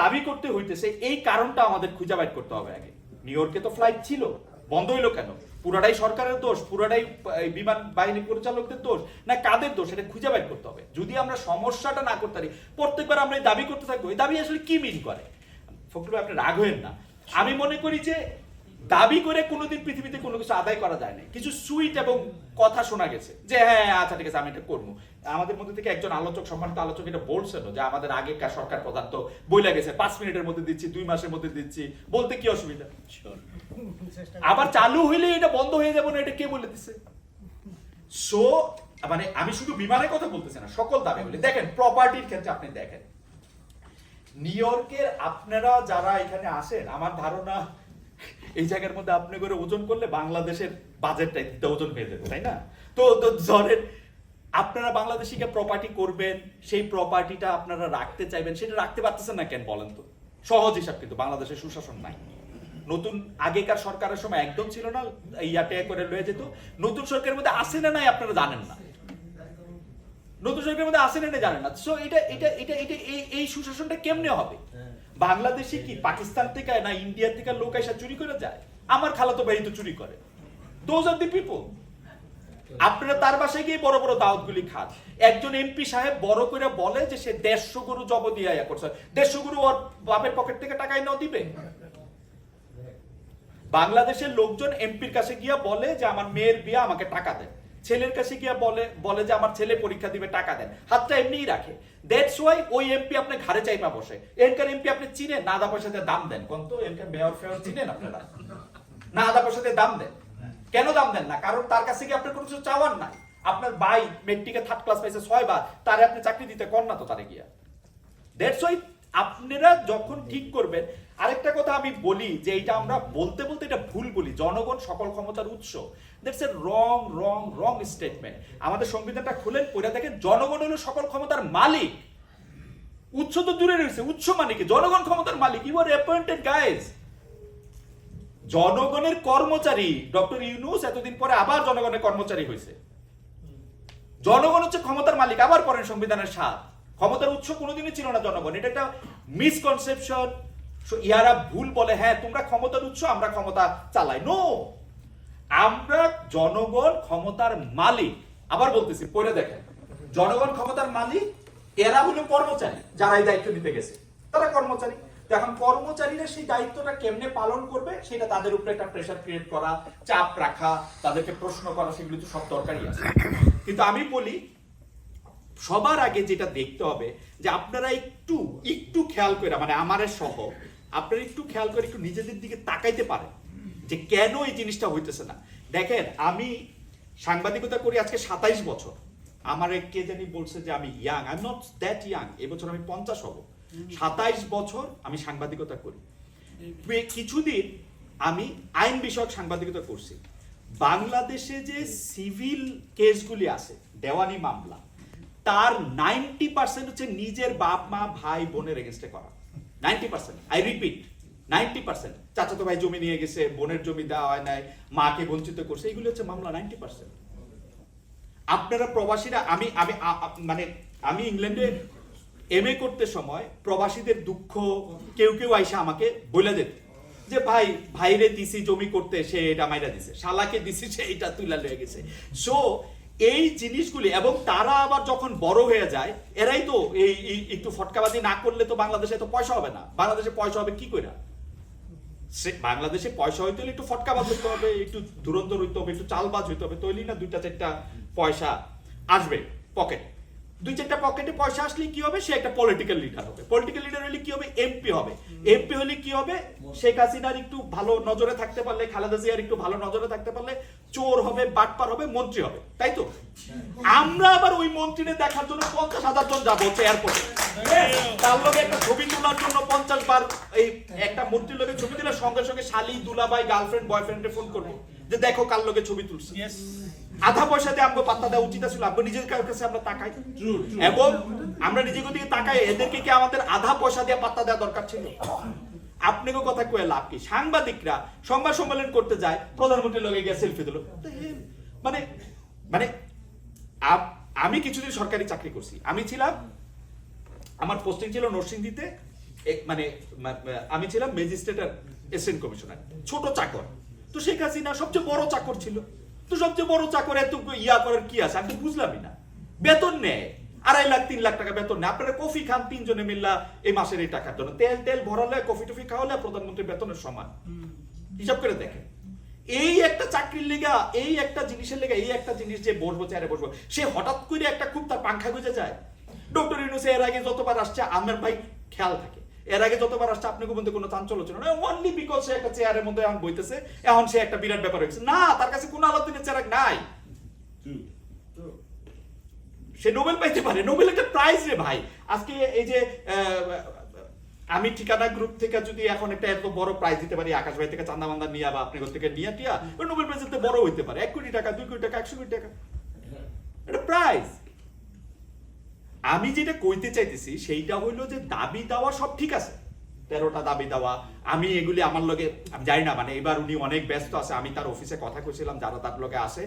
দাবি করতে হইতেছে এই কারণটা আমাদের খুঁজে বাইর করতে হবে আগে। নিউ ইয়র্কে তো ফ্লাইট ছিল বন্ধ হইল কেন? পুরাটাই সরকারের দোষ পুরাটাই বিমান বাহিনী পরিচালকদের দোষ না কাদের দোষ এটা খুঁজে বাইর করতে হবে। যদি আমরা সমস্যাটা না করতে পারি প্রত্যেকবার আমরা এই দাবি করতে থাকব এই দাবি আসলে কি মিন করে? ভাই, আপনি রাগ হয়েন না। আমি মনে করি যে দাবি করে কোনোদিন পৃথিবীতে কোনো কিছু আদায় করা যায় না কিছু সুইট এবং কথা শোনা গেছে যে হ্যাঁ হ্যাঁ, আচ্ছা ঠিক আছে আমি এটা করব। আমাদের মধ্যে থেকে একজন আলোচক সম্মানিত আলোচক এটা বলছেন যে আমাদের আগেকার সরকার পদার্থ বইলা গেছে পাঁচ মিনিটের মধ্যে দিচ্ছি দুই মাসের মধ্যে দিচ্ছি বলতে কি অসুবিধা? আবার চালু হইলে এটা বন্ধ হয়ে যাবে না এটা কে বলে দিছে? সো মানে আমি শুধু বিমানের কথা বলতেছি না সকল দাবি বলি। দেখেন প্রপার্টির ক্ষেত্রে আপনি দেখেন। নিউ ইয়র্কের আপনারা যারা এখানে আসেন আমার ধারণা এই জায়গার মধ্যে আপনি করে ওজন করলে বাংলাদেশের বাজেটটা একটা ওজন হয়ে যাবে, তাই না? তো ধরেন, আপনারা বাংলাদেশিকে প্রপার্টি করবেন, সেই প্রপার্টিটা আপনারা রাখতে চাইবেন, সেটা রাখতে পারতেছেন না কেন বলেন তো? সহজ হিসাব কিন্তু, বাংলাদেশের সুশাসন নাই। নতুন, আগেকার সরকারের সময় একদম ছিল না ইয়াটে করে লয়ে যেত। নতুন সরকারের মধ্যে আসে না নাই আপনারা জানেন না। নতুন সরকারের মধ্যে আসে না জানেন না। সো এটা এটা এটা এটা, এই এই সুশাসনটা কেমনে হবে? বাংলাদেশে কি পাকিস্তান থেকে না ইন্ডিয়া থেকে লোক এসে চুরি করে যায়? আমার খালাতো ভাই তো চুরি করে। দোজ আর দি পিপল আপনারা তার বাসায় গিয়ে বড় বড় দাওয়াতগুলি খান। একজন এমপি সাহেব বড় করে বলে যে সে দেড়শো গরু জব দিয়ে ইয়া করছে। দেড়শো গরু ওর বাপের পকেট থেকে টাকায় এনে দিবে। বাংলাদেশের লোকজন এমপির কাছে গিয়া বলে যে আমার মেয়ের বিয়ে আমাকে টাকা দেন। ছেলের কাছে গিয়া বলে বলে যে আমার ছেলে পরীক্ষা দিবে, টাকা দেন। হাতটা এমনিই রাখে। দ্যাটস ওয়াই ওই এমপি আপনি ঘাড়ে চাইপা বসে। এনকার এমপি আপনি চিনেন, না আদা পয়সা দিয়ে দাম দেন। কোন তো এনকার মেয়র ফেয়র চিনেন আপনারা? না আদা পয়সা দিয়ে দাম দেন। কেন দাম দেন না? কারণ তার কাছে গিয়ে আপনার কোনো কিছু চাওয়ার নাই। আপনার ভাই মেট্রিকে থার্ড ক্লাস পাইছে ছয় বার, তারে আপনি চাকরি দিতে কর না তো তারে গিয়া। দ্যাটস ওয়াই আপনারা যখন ঠিক করবেন, আরেকটা কথা আমি বলি যে এটা আমরা বলতে বলতে এটা ভুল বলি। জনগণ সকল ক্ষমতার উৎস। That's a wrong wrong wrong statement আমাদের সংবিধানটা খুলেন পড়ে দেখেন জনগণ হলো সকল ক্ষমতার মালিক। উৎস তো দূরে রয়েছে, উৎস মানে কি? জনগণ ক্ষমতার মালিক। ইউ আর অ্যাপয়েন্টেড গাইজ জনগণের কর্মচারী, ডক্টর ইউনুস এতদিন পরে আবার জনগণের কর্মচারী হয়েছে। জনগণ হচ্ছে ক্ষমতার মালিক, আবার পরেন সংবিধানের স্বাদ। ক্ষমতার উৎস কোনোদিনই ছিল না জনগণ। এটা একটা মিসকনসেপশন ইয়ারা ভুল বলে হ্যাঁ তোমরা ক্ষমতার উৎস, আমরা ক্ষমতা চালাই। নো আমরা জনগণ ক্ষমতার মালিক। আবার বলতেছি, পড়ে দেখেন। জনগণ ক্ষমতার মালিক, এরা হলো কর্মচারী যারা এই দায়িত্ব নিতে গেছে। তারা কর্মচারী। এখন কর্মচারীরা সেই দায়িত্বটা কেমনে পালন করবে, সেটা তাদের উপরে একটা প্রেশার ক্রিয়েট করা, চাপ রাখা, তাদেরকে প্রশ্ন করা, সেগুলো তো সব দরকারই আছে। কিন্তু আমি বলি, সবার আগে যেটা দেখতে হবে, যে আপনারা একটু একটু খেয়াল করে মানে আমারের সহ, আপনারা একটু খেয়াল করে, একটু নিজেদের দিকে তাকাইতে পারেন। যে কেন এই জিনিসটা হইতেছে না? দেখেন আমি সাংবাদিকতা করি আজকে সাতাইশ বছর। আমার কে জানি বলছে যে আমি young I not that young এবছর আমি পঞ্চাশ হব। সাতাইশ বছর আমি সাংবাদিকতা করি। কিছুদিন আমি আইন বিষয়ক সাংবাদিকতা করছি। বাংলাদেশে যে সিভিল কেসগুলি আছে দেওয়ানি মামলা তার নাইনটি পার্সেন্ট হচ্ছে নিজের বাপ মা ভাই বোনের এগেনস্টে করা। Ninety percent I repeat ninety percent. চাচাতো ভাই জমি নিয়ে গেছে, বোনের জমি দেওয়া হয় নাই, মাকে বঞ্চিত করছে, এগুলো হচ্ছে মামলা, নাইনটি পার্সেন্ট। আপনারা প্রবাসীরা, আমি আমি মানে আমি ইংল্যান্ডে এম এ করতে সময় প্রবাসীদের দুঃখ, কেউ কেউ আইসা আমাকে বলে যেত যে, ভাই, ভাইরে দিছি, জমি করতে, সে এটা মাইরা দিছে। শালাকে দিছি, সে এটা তুলা লয়ে গেছে। সো এই জিনিসগুলি, এবং তারা আবার যখন বড় হয়ে যায়, এরাই তো এই একটু ফটকাবাজি না করলে তো বাংলাদেশে তো পয়সা হবে না। বাংলাদেশে পয়সা হবে কি করে বাংলাদেশে পয়সা হইতে হলে একটু ফটকাবাজ হইতে হবে, একটু দুরন্ত হইতে হবে, একটু চাল বাজ হইতে হবে তৈরি না দুইটা চারটা পয়সা আসবে পকেট দুই চারটা পকেটে পয়সা আসলে কি হবে? সে একটা পলিটিক্যাল লিডার হবে। পলিটিক্যাল লিডার হলে কি হবে? এমপি হবে। এমপি হলে কি হবে? শেখ হাসিনার একটু ভালো নজরে থাকতে পারলে খালেদা জিয়ার একটু ভালো নজরে থাকতে পারলে চোর হবে বাটপার হবে মন্ত্রী হবে তাই তো? আমরা আবার ওই মন্ত্রীরে দেখার জন্য পঞ্চাশ হাজার জন যাব হচ্ছে এয়ারপোর্টে তার লগে একটা ছবি তোলার জন্য পঞ্চাশ বার এই একটা মন্ত্রীর লগে ছবি দিলে সঙ্গে সঙ্গে শালি দুলাভাই গার্লফ্রেন্ড বয়ফ্রেন্ডে ফোন করব যে দেখো কার লগে ছবি তুলছে। আধা পয়সা দিয়ে আমাকে পাত্তা দেওয়া উচিত ছিল আমরা নিজের কাছে আমরা তাকাই? এবং আমরা নিজের দিকে তাকাই এদেরকে কি আমাদের আধা পয়সা দিয়ে পাত্তা দেওয়া দরকার ছিল? আপনাকে কথা কয়ে লাভ কি? সাংবাদিকরা সংবাদ সম্মেলন করতে যায়, প্রধানমন্ত্রীর লগে গিয়ে সেলফি দিল মানে মানে আমি কিছুদিন সরকারি চাকরি করছি। আমি ছিলাম, আমার পোস্টিং ছিল নরসিংদীতে মানে আমি ছিলাম ম্যাজিস্ট্রেট আর এসিস্ট্যান্ট কমিশনার ছোট চাকর। তো শেখ হাসিনা সবচেয়ে বড় চাকর ছিল। তো সবচেয়ে বড় চাকর এত ইয়া করার কি আছে? আমি তো বুঝলামই না। বেতন নেয়। আড়াই লাখ তিন লাখ টাকা বেতন নেয় আপনারা কফি খান তিনজনে মিল্লা এই মাসের এই টাকার জন্য। তেল তেল ভরালে কফি টফি খাওয়ালে প্রধানমন্ত্রী বেতনের সমান। হিসাব করে দেখেন। এই একটা চাকরির লেগা এই একটা জিনিসের লেগা এই একটা জিনিস যে বসবো চেয়ারে বসবো সে হঠাৎ করে একটা খুব তার পাংখা গুজে যায়। ডক্টর ইউনুস এর আগে যতবার আসছে আমার ভাই খেয়াল থাকে। এর আগে যতবার আসছে আপনাকে মধ্যে কোনো চাঞ্চল্য ছিল না। অনলি বিকজ সে একটা চেয়ারের মধ্যে এখন বইতেছে এখন সে একটা বিরাট ব্যাপার হয়েছে। না তার কাছে কোনো আলাদিনের চেয়ার নাই। সে নোবেল পাইতে পারে। নোবেল একটা প্রাইজ রে ভাই। আজকে এই যে আমি ঠিকানা গ্রুপ থেকে যদি এখন একটা এত বড় প্রাইজ দিতে পারি, আকাশ ভাই থেকে চান্দা মান্দা নিয়ে বা আপনি থেকে নিয়ে টিয়া, ওই নোবেল প্রাইজ দিতে বড় হইতে পারে। এক কোটি টাকা, দুই কোটি টাকা, একশো কোটি টাকা। এটা প্রাইজ আমি যেটা কইতে চাইতেছি, সেইটা হইল যে দাবি দেওয়া সব ঠিক আছে। তেরোটা দাবি দেওয়া। আমি এগুলি আমার লগে, আমি জানি না মানে এবার উনি অনেক ব্যস্ত আছে, আমি তার অফিসে কথা কইছিলাম, যারা তার লগে আসে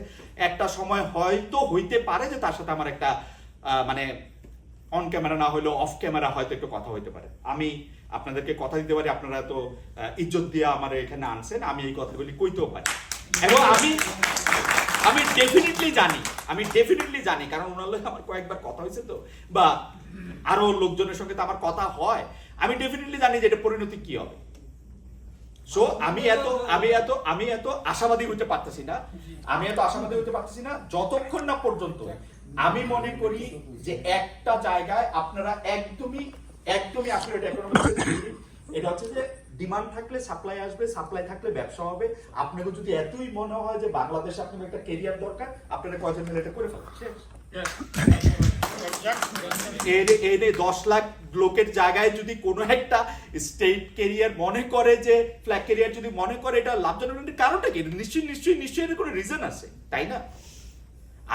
একটা সময় হয়তো হইতে পারে যে তার সাথে আমার একটা মানে অন ক্যামেরা না হলেও অফ ক্যামেরা হয়তো একটু কথা হইতে পারে। আমি আপনাদেরকে কথা দিতে পারি, আপনারা তো ইজ্জত দিয়ে আমার এখানে আনছেন, আমি এই কথাগুলি কইতেও পারি। এবং আমি আমি ডেফিনেটলি জানি, আমি ডেফিনেটলি জানি, কারণ ওনার লগে আমার কয়েকবার কথা হয়েছে তো, বা আরও লোকজনের সঙ্গে তো আমার কথা হয়। আমি ডেফিনেটলি জানি যে এটা পরিণতি কি হবে। সো আমি এত আমি এত আমি এত আশাবাদী হতে পারতেছি না। আমি এত আশাবাদী হতে পারতেছি না যতক্ষণ না পর্যন্ত আমি মনে করি যে একটা জায়গায় আপনারা একদমই একদমই আসলে এটা এটা হচ্ছে যে ডিমান্ড থাকলে সাপ্লাই আসবে সাপ্লাই থাকলে ব্যবসা হবে। আপনাকে যদি এতই মনে হয় যে বাংলাদেশে আপনার একটা কেরিয়ার দরকার আপনারা কয়জন মিলে এটা করে ফেলেন। এর দশ লাখ লোকের জায়গায় যদি কোনো একটা স্টেট কেরিয়ার মনে করে যে ফ্ল্যাগ কেরিয়ার যদি মনে করে, এটা লাভজনক কারণটা কি? নিশ্চয়ই নিশ্চয়ই নিশ্চয়ই এর কোনো রিজন আছে, তাই না?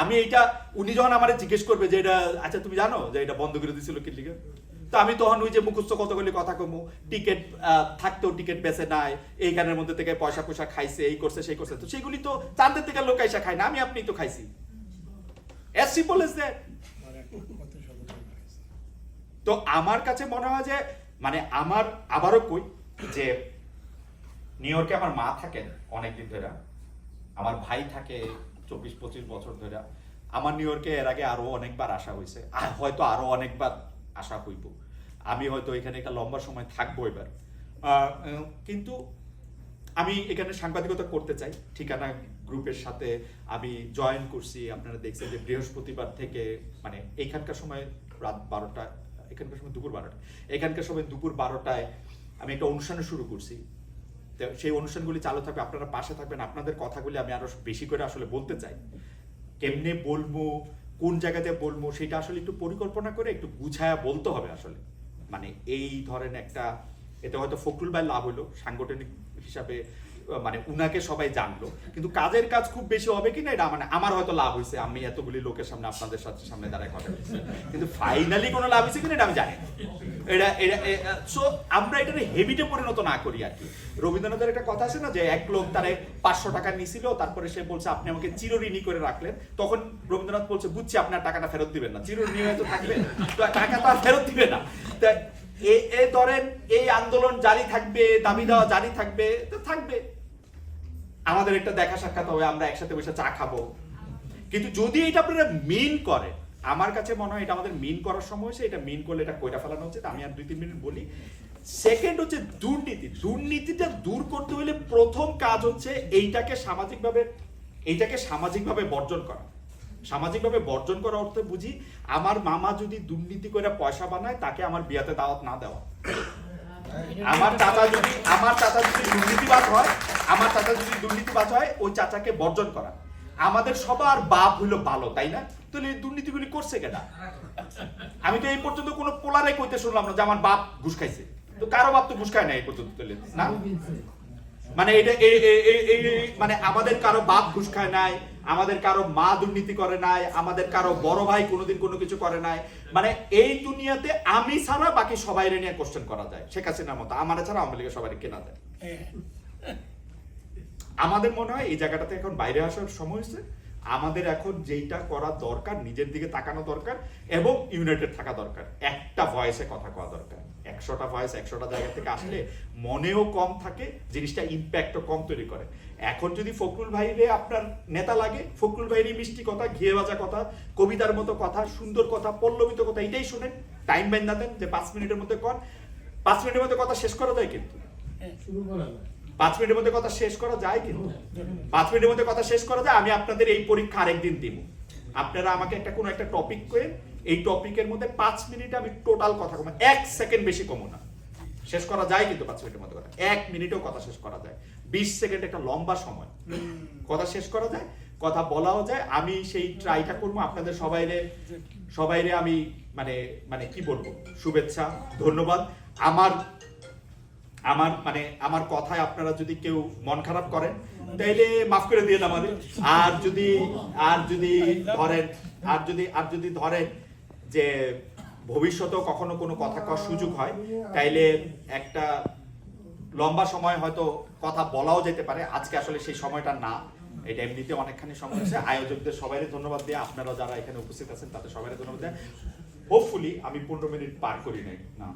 আমি উনি যখন আমার জিজ্ঞেস করবে যে, এটা আচ্ছা তুমি জানো যে, এটা বন্ধ করে দিছিল কি লিগে? তো আমি তখন ওই যে মুখস্থ কতগুলি কথা কমু টিকিট থাকতেও টিকিট বেচে নাই এই গানের মধ্যে থেকে পয়সা পয়সা খাইছে, এই করছে, সেই করছে, তো সেগুলি তো চাঁদের থেকে লোক আইসা খায় না, আমি আপনি তো খাইছি। অ্যাজ সিম্পল এজ দ্যাট তো আমার কাছে মনে হয় যে মানে আমার, আবারও কই যে নিউ ইয়র্কে আমার মা থাকেন অনেকদিন ধরে। আমার ভাই থাকে চব্বিশ, পঁচিশ বছর ধরে। আমার নিউ ইয়র্কে এর আগে আরও অনেকবার আসা হয়েছে। আর হয়তো আরও অনেকবার আসা হইব। আমি হয়তো এখানে একটা লম্বা সময় থাকব এবার। কিন্তু আমি এখানে সাংবাদিকতা করতে চাই। ঠিকানা গ্রুপের সাথে আমি জয়েন করছি। আপনারা দেখছেন যে বৃহস্পতিবার থেকে মানে এইখানকার সময় রাত বারোটা, এখানকার সময় দুপুর বারোটা, এখানকার সময় দুপুর বারোটায় আমি একটা অনুষ্ঠান শুরু করছি। সেই অনুষ্ঠানগুলি চালু থাকবে, আপনারা পাশে থাকবেন, আপনাদের কথাগুলি আমি আরও বেশি করে আসলে বলতে চাই। কেমনে বলব, কোন জায়গাতে বলব, সেটা আসলে একটু পরিকল্পনা করে একটু গুছায়া বলতে হবে আসলে। মানে এই ধরেন একটা এতে হয়তো ফখরুল ভাই লাভ হলো সাংগঠনিক হিসাবে মানে উনাকে সবাই জানলো। কিন্তু কাজের কাজ খুব বেশি হবে কিনা এটা মানে আমার হয়তো লাভ হয়েছে। আমি এতগুলি লোকের সামনে আপনাদের সাথে সামনে দাঁড়ায় কথা বলছি। কিন্তু ফাইনালি কোনো লাভ হয়েছে কিনা এটা আমি জানি এটা এটা সো আমরা এটা হেবিটে পরিণত না করি আর কি। রবীন্দ্রনাথের একটা কথা আছে না যে, এক লোক তারে পাঁচশো টাকা নিছিল, তারপরে সে বলছে, আপনি আমাকে চিরঋণী করে রাখলেন। তখন রবীন্দ্রনাথ বলছে, বুঝছি আপনার টাকাটা ফেরত দিবেন না। চিরঋণী হয়তো থাকবে। টাকা তো আর ফেরত দিবে না। এ ধরেন এই আন্দোলন জারি থাকবে, দাবি দেওয়া জারি থাকবে, তো থাকবে। আমাদের একটা দেখা সাক্ষাৎ হবে, আমরা একসাথে বসে চা খাব। কিন্তু যদি এটা আপনারা মিন করে আমার কাছে মনে হয় এটা আমাদের মিন করার সময় হয়েছে, এটা মিন করলে এটা কইটা ফেলানো উচিত আমি আর দুই তিন মিনিট বলি। সেকেন্ড হচ্ছে দুর্নীতি। দুর্নীতিটা দূর করতে হলে প্রথম কাজ হচ্ছে এইটাকে সামাজিকভাবে এইটাকে সামাজিকভাবে বর্জন করা। সামাজিকভাবে বর্জন করা অর্থে বুঝি, আমার মামা যদি দুর্নীতি করে পয়সা বানায়, তাকে আমার বিয়াতে দাওয়াত না দেওয়া। আমার চাচা যদি, আমার চাচা যদি দুর্নীতিবাজ হয়, আমার চাচা যদি দুর্নীতিবাজ হয়, ওই চাচাকে বর্জন করা। আমাদের সবার বাপ হইল ভালো তাই না? তাহলে এই দুর্নীতিগুলি করছে কেনা আমি তো এই পর্যন্ত কোনো পোলারে কইতে শুনলাম না যে আমার বাপ ঘুষ খাইছে। তো কারও বাপ তো ঘুষ খায় না এই পর্যন্ত না? মানে এটা এই- মানে আমাদের কারও বাপ ঘুষ খায় নাই আমাদের কারও মা দুর্নীতি করে নাই, আমাদের কারও বড় ভাই কোনোদিন কোনো কিছু করে নাই। মানে এই দুনিয়াতে আমি ছাড়া বাকি সবাই নিয়ে কোশ্চেন করা যায়, শেখ হাসিনার মতো। আমার ছাড়া আওয়ামী লীগের সবাই কেনা যায়? আমাদের মনে হয় এই জায়গাটাতে এখন বাইরে আসার সময় হয়েছে। আমাদের এখন যেইটা করা দরকার, নিজের দিকে তাকানো দরকার এবং ইউনাইটেড থাকা দরকার। একটা ভয়েসে কথা কওয়া দরকার। একশোটা ভয়েস একশোটা জায়গা থেকে আসলে মনেও কম থাকে, জিনিসটা ইম্প্যাক্টও কম তৈরি করে। এখন যদি ফখরুল ভাইরে আপনার নেতা লাগে ফখরুল ভাইয়েরই মিষ্টি কথা ঘিয়ে ভাজা কথা কবিতার মতো কথা সুন্দর কথা পল্লবিত কথা এটাই শুনেন। টাইম বাইন না দেন যে পাঁচ মিনিটের মধ্যে কর পাঁচ মিনিটের মধ্যে কথা শেষ করা যায় কিন্তু। যায়। পাঁচ মিনিটের মধ্যে কথা শেষ করা যায় কিন্তু। পাঁচ মিনিটের মধ্যে কথা শেষ করা যায় আমি আপনাদের এই পরীক্ষা আরেকদিন দিব। আপনারা আমাকে একটা কোনো একটা টপিক করেন এই টপিকের মধ্যে পাঁচ মিনিট আমি টোটাল কথা কম এক সেকেন্ড বেশি কমো না। শেষ করা যায় কিন্তু পাঁচ মিনিটের মধ্যে কথা এক মিনিটেও কথা শেষ করা যায়। বিশ সেকেন্ড একটা লম্বা সময়। কথা শেষ করা যায় কথা বলাও যায়। আমি সেই ট্রাইটা করব আপনাদের সবাইরে সবাইরে আমি মানে মানে কি বলব? শুভেচ্ছা ধন্যবাদ। আমার আমার মানে আমার কথায় আপনারা যদি কেউ মন খারাপ করেন তাইলে মাফ করে দিয়ে আমাদের আর যদি আর যদি ধরেন আর যদি আর যদি ধরেন যে ভবিষ্যতেও কখনো কোনো কথা কর সুযোগ হয়। তাইলে একটা লম্বা সময় হয়তো কথা বলাও যেতে পারে। আজকে আসলে সেই সময়টা না। এটা এমনিতে অনেকখানি সময় আছে। আয়োজকদের সবাই ধন্যবাদ দিয়ে আপনারা যারা এখানে উপস্থিত আছেন তাদের সবাই ধন্যবাদ দেয় হোপফুলি আমি পনেরো মিনিট পার করি নাই। না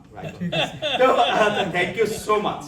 থ্যাংক ইউ সো মাচ